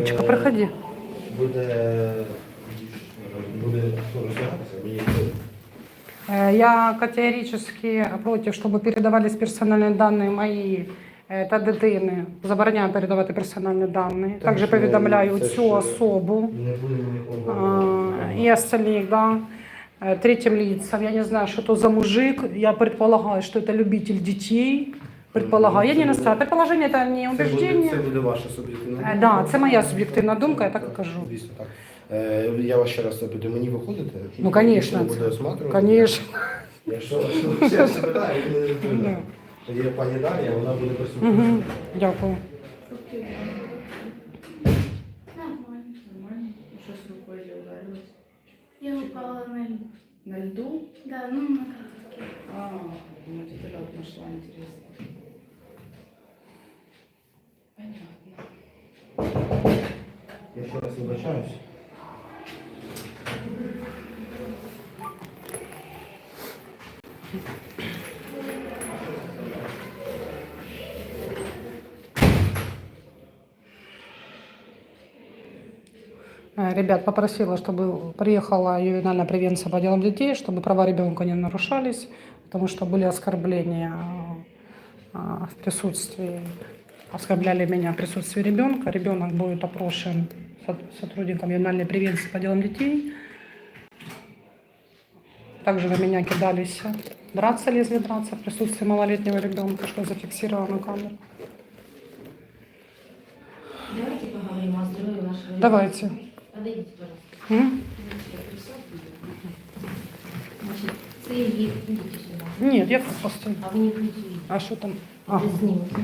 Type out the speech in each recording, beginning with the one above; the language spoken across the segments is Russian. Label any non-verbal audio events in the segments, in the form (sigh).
Анечка, проходи. Буде, буде розвиватися, мені Э, Я категорически против, чтобы передавались персональные данные мои э, та дитини. Забороняю передавати персональні дані. Так Також що повідомляю це цю ж особу не буде нікого. а, и остальных, да, э, третьим лицам. Я не знаю, что это за мужик. Я предполагаю, что это любитель детей. Предполагаю. Я не настраиваю. Предположение это не Це буде, убеждение. це буде ваша суб'єктивна Е, Да, це моя суб'єктивна думка, я так і кажу. Звісно, так. Е, Я вас ще раз запитую, мені виходите? Ну, конечно. Ніхто не буде осматривати? Конечно. Якщо якщо я запитаю, ви не відповідає. Тоді пані Дар'я, вона буде присутня. Угу. Дякую. Нормально. Нормально? Ударилась? Я упала на льду. На льду? Да, ну на катке. А, ну ты лед нашла, интересно. Вибачаюсь. Э, Ребят, попросила, чтобы приехала ювенальная превенция по делам детей, чтобы права ребенка не нарушались, потому что были оскорбления э, в присутствии, оскорбляли меня в присутствии ребенка. Ребенок будет опрошен сотрудником ювенальной превенции по делам детей. Также на меня кидались, драться лезли драться в присутствии малолетнего ребенка, что зафиксировано на камеру. Давайте поговорим о здоровье вашего Давайте. ребенка. Подойдите, пожалуйста. М? Значить, це є, ідіть сюди. Нет, я тут постою. А ви не працюєте. А что там? А. Ви знімете.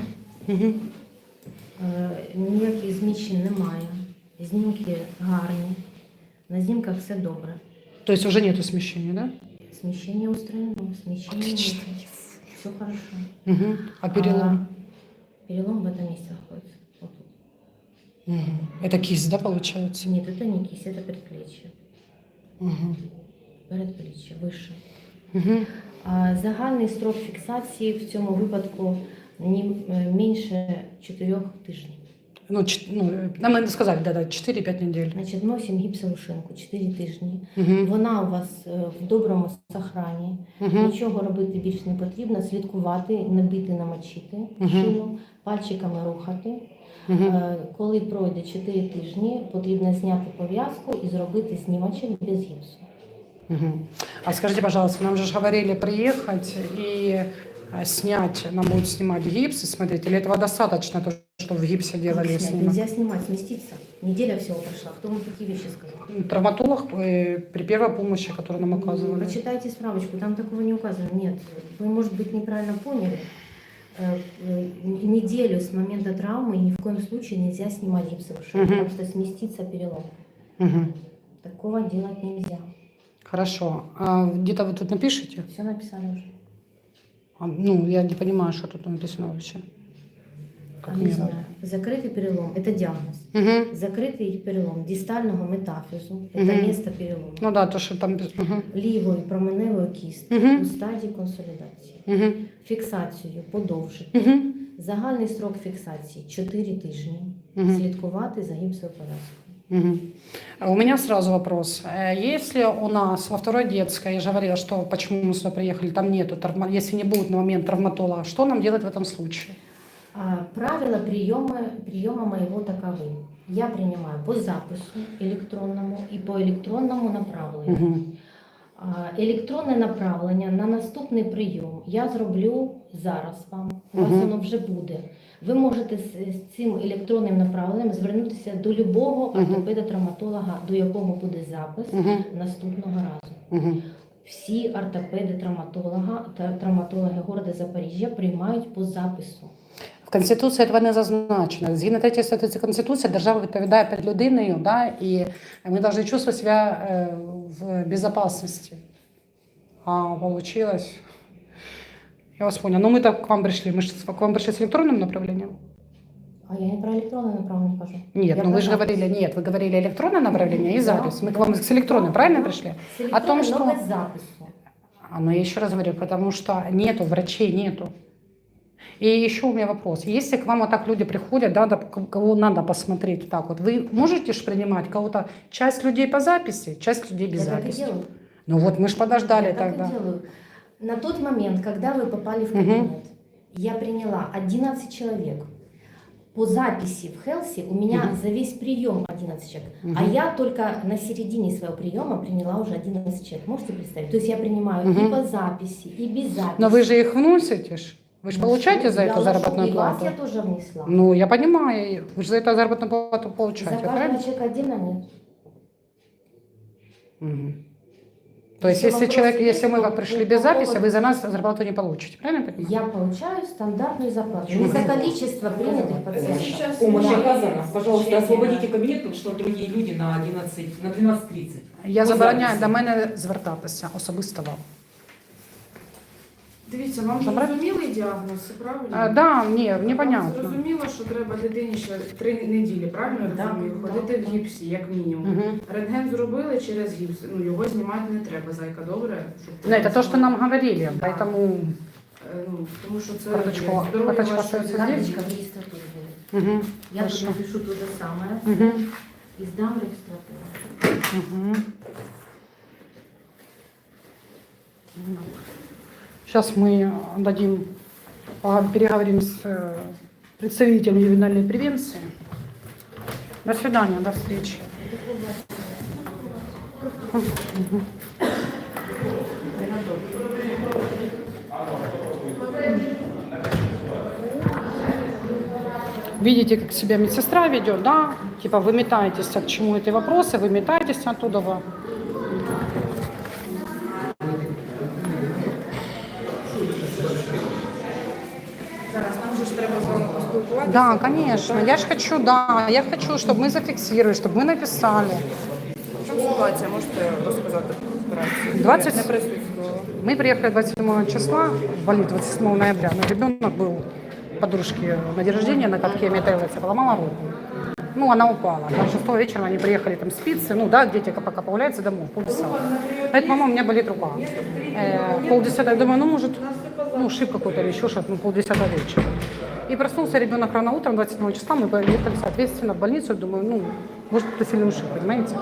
Угу. Е, Ніяких зміщень немає. Знімки гарні. На знімках все добре. То есть уже нету смещения, да? Сміщення устранено, сміщення Отлично. нет. Все хорошо. Угу. А перелом? А, перелом в этом месте находится. Вот тут. Мгм. Это кисть, да, получается? Нет, это не кисть, это предплечье. Угу. Предплечье, вище. Угу. А Загальний строк фіксації в цьому випадку не е, менше 4 тижнів. Ну, чет- ну, нам не сказали, да, да, 4-5 недель. Значить, носимо гіпсову шинку 4 тижні. Угу. Вона у вас е, в доброму сохрані. Угу. Нічого робити більш не потрібно, слідкувати, не бити, намочити Мгм. шину, пальчиками рухати. Угу. Е, Коли пройде 4 тижні, потрібно зняти пов'язку і зробити знімачок без гіпсу. Угу. А скажите, пожалуйста, нам же ж говорили приехать и а, снять, нам будут снимать гипс и смотреть, или этого достаточно, то, что в гипсе делали Как снять? снимок? Нельзя снимать, сместиться. Неделя всего прошла. Кто вам такие вещи сказал? Травматолог э, при первой помощи, которую нам оказывали. Почитайте справочку, там такого не указано. Нет, вы, может быть, неправильно поняли. Э, э, Неделю с момента травмы ни в коем случае нельзя снимать гипсовую шину, Мгм. потому что сместится перелом. Мгм. Такого делать нельзя. Хорошо. А где-то вы тут напишите? Все написали уже. А, ну, я не понимаю, что тут написано вообще. знаю. Закритий перелом – это диагноз. Угу. Закритий перелом дистального метафізу – это Мгм. место перелому. Ну да, то, что там... Угу. Лівої променевої кістки Мгм. у стадії консолідації. Угу. Фіксацію подовжити. Угу. Загальний строк фіксації 4 тижні. Мгм. Слідкувати за гіпсовою пов'язкою. Мгм. А У меня сразу вопрос. Э, Если у нас во второй детской, я же говорила, что почему мы сюда приехали, там нету травма, если не будет на момент травматолога, что нам делать в этом случае? Правила приема, приема моего таковы. Я принимаю по запису електронному і по електронному направленню. А, Електронне направлення на наступний прийом я зроблю зараз вам. У вас Мгм. воно вже буде. Ви можете з, цим електронним направленням звернутися до любого ортопеда-травматолога, до якого буде запис Мгм. наступного разу. Мгм. Всі ортопеди травматолога та травматологи города Запоріжжя приймають по запису. В Конституції этого не зазначено. Згідно третьої статті Конституції, держава відповідає перед людиною, да, і ми повинні чувствовать себя э, в безопасности. А получилось... Я вас поняла. Ну, мы так к вам пришли. Мы же к вам пришли с электронным направлением? А я не про електронне направлення кажу. Нет, Я ну про вы же запис. говорили, нет, вы говорили электронное направление и Да. запись. Мы к вам с электронной, правильно пришли? З О том, електронним, що- но без запису. А, но я еще раз говорю, потому что нету, врачей нету. И еще у меня вопрос. Если к вам вот так люди приходят, да, кого надо посмотреть вот так вот, вы можете же принимать кого-то, часть людей по записи, часть людей без Я так и записи? делаю. Ну вот мы же подождали Я так и тогда. делаю. На тот момент, когда вы попали в кабинет, я приняла 11 человек. По записи в Хелси у меня Мгм. за весь прием 11 человек. А Мгм. я только на середине своего приема приняла уже 11 человек. Можете представить? То есть я принимаю Мгм. и по записи, и без записи. Но вы же их вносите ж. Вы же получаете за я это заработную и вас плату? я тоже внесла. Ну, я понимаю. Вы же за это заработную плату за получаете, каждого правильно? человека отдельно нет. Мгм. То есть, если вопрос человек, есть если мы как пришли без записи, вы за нас зарплату не получите, правильно я понимаю? Я получаю стандартную зарплату. Не за количество принятых пациентов. Сейчас Помощь да. оказана. Пожалуйста, освободите кабинет, потому что другие люди на 11, на 12.30. Я забороняю до мене звертатися особисто вам. Дивіться, вам Добре. зрозумілий діагноз, правильно? А, да, ні, Вам непонятно. Зрозуміло, що треба дитині ще три неділі, правильно Да. розумію? Ходити в гіпсі, як мінімум. Мгм. Рентген зробили через гіпс. Ну його знімати не треба, зайка, добре? Щоб Ну, это то, что нам говорили, поэтому... Е, Ну, тому що це Карточку- здоров'я карточка вашої остається дитини. Карточка в регистратуре будет. Мгм. Я Хорошо. тут напишу то же самое Мгм. и сдам в регистратуру. Мгм. Сейчас мы дадим, а, переговорим с э, представителем ювенальной превенции. До свидания, до встречи. Видите, как себя медсестра ведет, да? Типа вы метаетесь, к чему эти вопросы, вы метаетесь оттуда. поспілкуватися. Да, конечно. Я же хочу, да, я хочу, чтобы мы зафиксировали, чтобы мы написали. Що ситуація, можете розказати операцію? 20 Не присутствувала. Мы приехали 27 числа в больницу, 27 ноября. Но ребенок был у подружки на день рождения на катке метелицы, поломала руку. Ну, она упала. Там 6 вечера они приехали там спицы, ну да, дети пока появляются домой, полдесятого. Говорит, мама, у меня болит рука. Э, полдесятого, я думаю, ну, может, ну, шип какой-то или еще что-то, ну, полдесятого вечера. И проснулся ребенок рано утром, 27 числа, мы поехали, соответственно, в больницу, думаю, ну, может, это сильный ушиб, понимаете?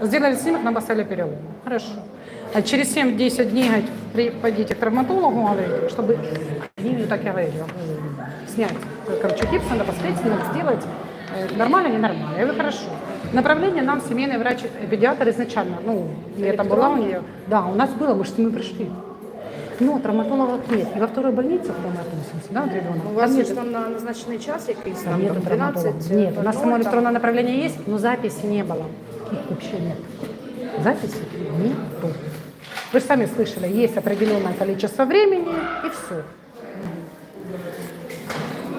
Сделали снимок, нам поставили перелом. Хорошо. А через 7-10 дней, говорит, пойдите к травматологу, говорит, чтобы мне так и говорили, э, снять. Короче, гипс надо посмотреть, снимок сделать. Э, Нормально, ненормально. Я говорю, хорошо. Направление нам семейный врач, э, педиатр изначально, ну, я там была у нее. Да, у нас было, мы же с ними пришли. Но травматологов нет. И во второй больнице, мы относимся, да, ребенок, У там вас нет ж там на назначений час якийсь там там, нету там травматолога. 12? Нет, у нас само там- электронное направление есть, но записи не было. Их вообще нет. Записи нету. Вы же сами слышали, есть определенное количество времени и все.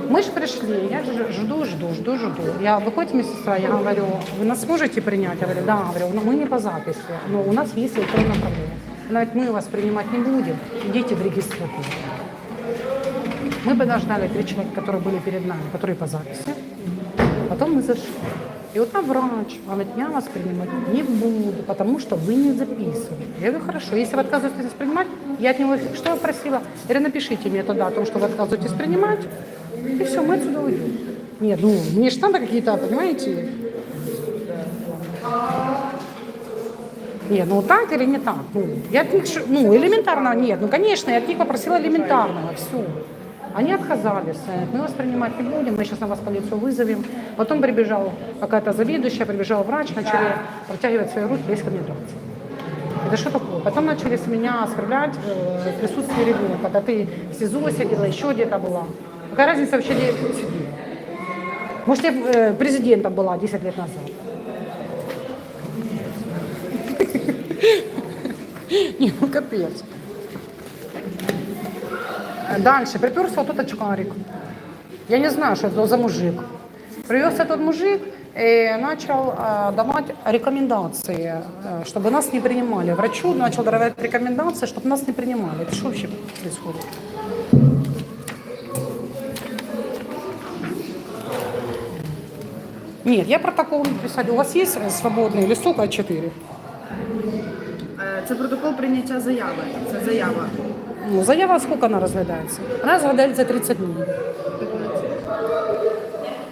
Мы же пришли, я жду, жду, жду, жду. Я выходит медсестра, я говорю, вы нас сможете принять? Я говорю, да, говорю, но мы не по записи, но у нас есть электронное направление. Она говорит, мы вас принимать не будем, идите в регистратуру. Мы подождали три человека, которые были перед нами, которые по записи. Потом мы зашли. И вот там врач, говорит, я вас принимать не буду, потому что вы не записывали. Я говорю, хорошо, если вы отказываетесь принимать, я от него, что я просила? Я говорю, напишите мне тогда о том, что вы отказываетесь принимать, и все, мы отсюда уйдем. Нет, ну, мне же надо какие-то, понимаете? Нет, ну так или не так? Ну, я от них, ну, элементарно, нет, ну, конечно, я от них попросила элементарного, все. Они отказались, мы вас принимать не будем, мы сейчас на вас полицию вызовем. Потом прибежала какая-то заведующая, прибежал врач, начали протягивать свои руки, есть ко. Это что такое? Потом начали с меня оскорблять э, в присутствии ребенка, когда ты в СИЗО сидела, еще где-то была. Какая разница вообще, где сидела? Может, я э, президентом была 10 лет назад. (laughs) Не, ну капец. Э, Дальше. Приперся этот очкарик. Я не знаю, что это за мужик. Привез этот мужик и начал э, давать рекомендации, э, чтобы нас не принимали. Врачу начал давать рекомендации, чтобы нас не принимали. Это что вообще происходит? Нет, я протокол не писать. У вас есть свободный листок А4? Це протокол прийняття заяви. Це заява. Ну, заява сколько она разглядається? Вона розглядається 30 днів.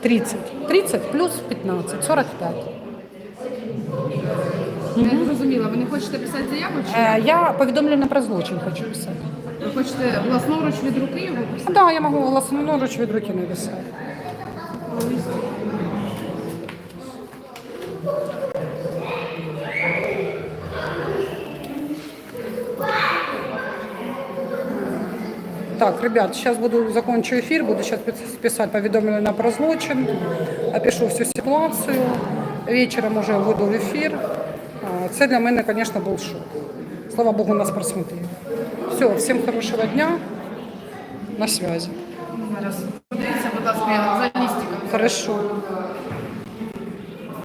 30. 30 плюс 15, 45. Я Не зрозуміла, ви не хочете писати заяву чи Е, я повідомлення про злочин хочу писати. ви хочете власноруч від руки його писати? Да, я можу власноруч від руки написати. Так, ребят, сейчас буду закончу эфир, буду сейчас писать повідомлення про злочин, опишу всю ситуацію. Вечером уже выйду в. А, Це для мене, звісно, був шок. Слава Богу, нас просмотрели. Все, всім хорошого дня. На связи. Зараз подивіться, будь ласка, за лістиком. Хорошо.